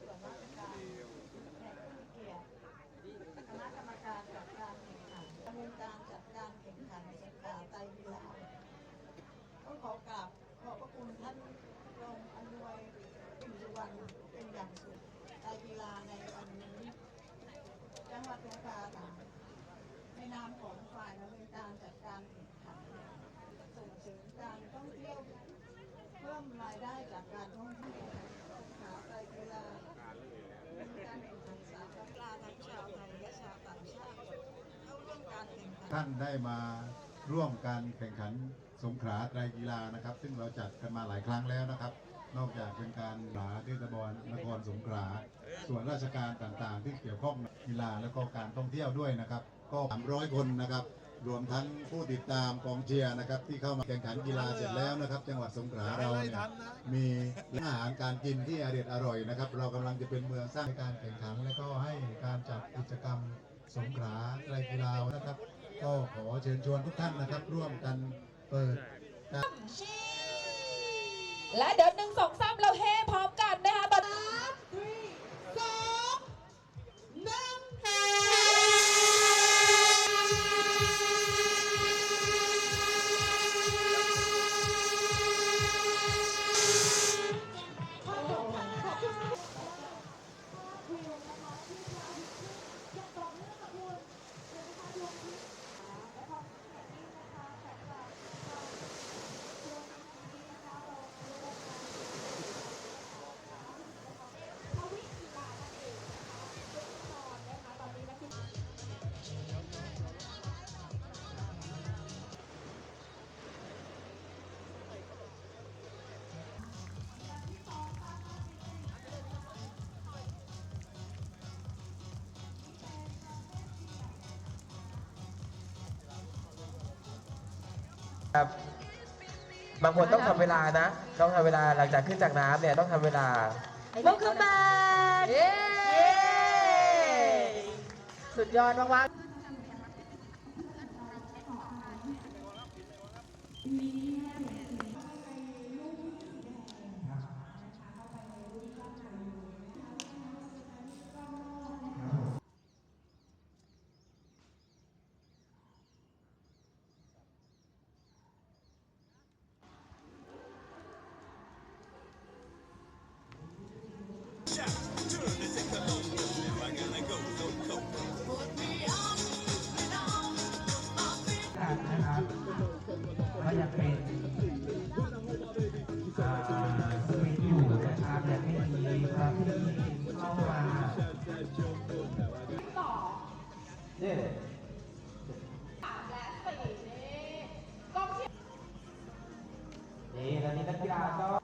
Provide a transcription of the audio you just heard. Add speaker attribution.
Speaker 1: ส่วนราชการแผู้มีเกียรติคณะกรรมการจัดการแข่งขันดำเนินการจัดการแข่งขันสงขลาไตรกีฬาต้องขอกราบขอบพระคุณท่านรองอำนวยปิ่นสุวรรณเป็นอย่างสูงไตรกีฬาในวันนี้จังหวัดสงขลาค่ะในนามของฝ่ายดำเนินการจัดการแข่งขันส่งเสริมการท่องเที่ยวเพิ่มรายได้จากการท่องเที่ยวหาไปเวลา การแข่งขันสากลกีฬาทั้งชาวไทยและชาวต่างชาติเข้าร่วมการแข่งขัน
Speaker 2: ท่านได้มาร่วมการแข่งขันสงขลาไตรกีฬานะครับ ซึ่งเราจัดกันมาหลายครั้งแล้วนะครับ นอกจากเป็นการหลาเทศบาลนครสงขลาส่วนราชการต่างๆ ที่เกี่ยวข้องกีฬาแล้วก็การท่องเที่ยวด้วยนะครับ ก็300 คนนะครับ รวมทั้งผู้ติดตามกองเชียร์นะครับ ที่เข้ามาแข่งขันกีฬาเสร็จแล้วนะครับ จังหวัดสงขลาเราเนี่ยมีอาหารการกินที่อร่อยอร่อยนะครับ เรากำลังจะเป็นเมืองสร้างการแข่งขัน และก็ให้การจัดกิจกรรมสงขลาไตรกีฬานะครับ ก็ขอเชิญชวนทุกท่านนะครับ ร่วมกันเปิด
Speaker 3: และเดี๋ยวหนึ่งสองสามเราเฮ ค
Speaker 4: รับ บางคนต้องทำเวลานะ ต้องทำเวลาหลังจากขึ้นจากน้ำเนี่ยต้องทำเวลา
Speaker 3: Welcome back เย้ สุดยอดมากๆ กั
Speaker 5: นนะครับก็ยังเป็นสวีทอยู่นะครับยังไม่มีพระที่เข้ามา
Speaker 4: เนี่ย
Speaker 5: สาม
Speaker 3: และสี่
Speaker 6: นี่กที่ร์
Speaker 5: นี่แล้วนี่นักกีฬาก็